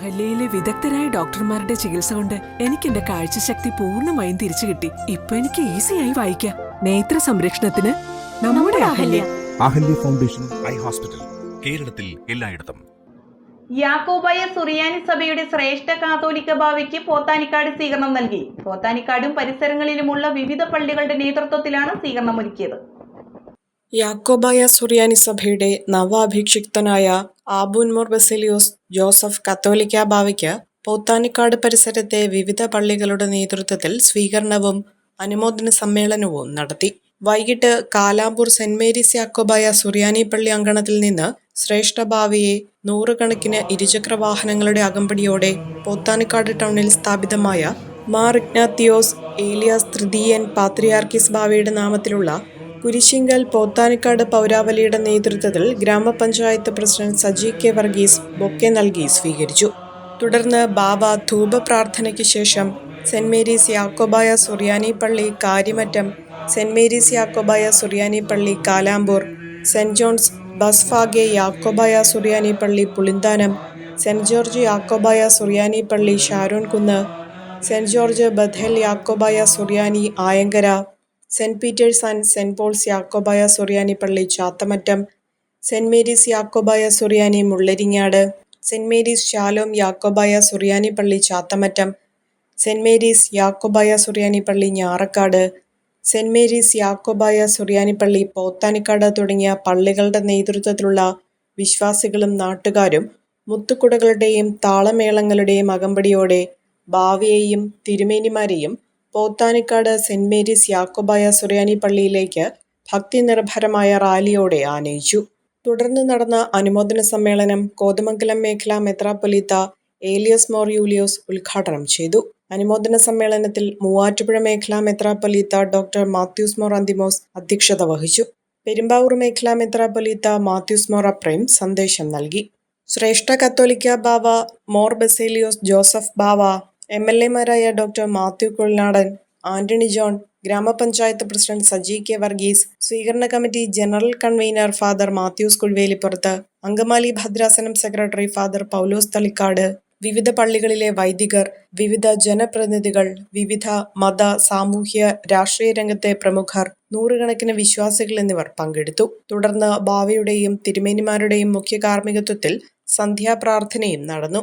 അഹല്യയിലെ വിദഗ്ധരായ ഡോക്ടർമാരുടെ ചികിത്സ കൊണ്ട് എനിക്ക് എന്റെ കാഴ്ചശക്തി പൂർണമായും തിരിച്ചു കിട്ടി. ഇപ്പൊ എനിക്ക് ഈസിയായി വായിക്കാം. നേത്ര സംരക്ഷണത്തിന് നമ്മുടെ Ahalya. Ahalya. Foundation eye hospital കേരളത്തിൽ എല്ലായിടത്തും. യാക്കോബായ സുറിയാനി സഭയുടെ ശ്രേഷ്ഠ കാതോലിക്ക ഭാവിക്ക് പോത്താനിക്കാട് സ്വീകരണം നൽകി. പോത്താനിക്കാടും പരിസരങ്ങളിലുമുള്ള വിവിധ പള്ളികളുടെ നേതൃത്വത്തിലാണ് സ്വീകരണം ഒരുക്കിയത്. യാക്കോബായ സുറിയാനി സഭയുടെ നവാഭിക്ഷിക്തനായ ആബൂൻമോർ ബസേലിയോസ് ജോസഫ് കത്തോലിക്ക ബാവയ്ക്ക് പോത്താനിക്കാട് പരിസരത്തെ വിവിധ പള്ളികളുടെ നേതൃത്വത്തിൽ സ്വീകരണവും അനുമോദന സമ്മേളനവും നടത്തി. വൈകിട്ട് കാലാമ്പൂർ സെന്റ് മേരീസ് യാക്കോബായ സുറിയാനി പള്ളി അങ്കണത്തിൽ നിന്ന് ശ്രേഷ്ഠ ഭാവിയെ നൂറുകണക്കിന് ഇരുചക്ര വാഹനങ്ങളുടെ അകമ്പടിയോടെ പോത്താനിക്കാട് ടൗണിൽ സ്ഥാപിതമായ മാർ ഇഗ്നാത്തിയോസ് ഏലിയാസ് തൃതീയൻ പാത്രിയാർക്കിസ് ബാവയുടെ നാമത്തിലുള്ള കുരിശിങ്കൽ പോത്താനിക്കാട് പൗരാവലിയുടെ നേതൃത്വത്തിൽ ഗ്രാമപഞ്ചായത്ത് president Saji K Varghese bouquet നൽകി സ്വീകരിച്ചു. തുടർന്ന് ബാബ ധൂപ പ്രാർത്ഥനയ്ക്ക് ശേഷം സെന്റ് മേരീസ് യാക്കോബായ സുറിയാനി പള്ളി കാര്യമറ്റം സെന്റ് മേരീസ് യാക്കോബായ സുറിയാനി പള്ളി കാലാമ്പൂർ സെന്റ് ജോൺസ് ബസ്ഫാഗെ യാക്കോബായ സുറിയാനി പള്ളി പുളിന്താനം സെന്റ് ജോർജ് യാക്കോബായ സുറിയാനി പള്ളി Sharonkunnu saint George Bethel Yakobaya Suriyani Ayankara saint Peter's and saint Paul's Yakobaya Suriyani പള്ളി Chathamattom saint Mary's Yakobaya Suriyani Mullaringad saint Mary's Shalom Yakobaya Suriyani പള്ളി Chathamattom saint Mary's Yakobaya Suriyani പള്ളി Njarakkad saint Mary's Yakobaya Suriyani പള്ളി പോത്താനിക്കാട് തുടങ്ങിയ പള്ളികളുടെ നേതൃത്വത്തിലുള്ള വിശ്വാസികളും നാട്ടുകാരും മുത്തുകുടകളുടെയും താളമേളങ്ങളുടെയും അകമ്പടിയോടെ ഭാവിയെയും തിരുമേനിമാരെയും പോത്താനിക്കാട് സെന്റ് മേരീസ് യാക്കോബായ സുറിയാനി പള്ളിയിലേക്ക് ഭക്തി നിർഭരമായ റാലിയോടെ ആനയിച്ചു. തുടർന്ന് നടന്ന അനുമോദന സമ്മേളനം കോതമംഗലം മേഖല മെത്രാപ്പൊലീത്ത ഏലിയസ് മോർ യൂലിയോസ് ഉദ്ഘാടനം ചെയ്തു. അനുമോദന സമ്മേളനത്തിൽ മൂവാറ്റുപുഴ മേഖല മെത്രാപ്പൊലീത്ത ഡോക്ടർ മാത്യൂസ് മോർ അന്തിമോസ് അധ്യക്ഷത വഹിച്ചു. പെരുമ്പാവൂർ മേഖല മെത്രാപ്പൊലീത്ത മാത്യൂസ് മോർ അപ്രൈം സന്ദേശം നൽകി. ശ്രേഷ്ഠ കത്തോലിക്ക Bava Mor Baselios Joseph Bava M L എമാരായ doctor Mathew Kuzhalnadan Antony John grama panchayat president Saji K Varghese സ്വീകരണ committee general convener father Mathews Kuzhuvelippurath Angamaly ഭദ്രാസനം secretary father Paulose Thalikkad വിവിധ പള്ളികളിലെ വൈദികർ വിവിധ ജനപ്രതിനിധികൾ വിവിധ മത സാമൂഹ്യ രാഷ്ട്രീയ രംഗത്തെ പ്രമുഖർ നൂറുകണക്കിന് വിശ്വാസികൾ എന്നിവർ പങ്കെടുത്തു. തുടർന്ന് ഭാവിയുടെയും തിരുമേനിമാരുടെയും മുഖ്യ കാർമ്മികത്വത്തിൽ സന്ധ്യാപ്രാർത്ഥനയും നടന്നു.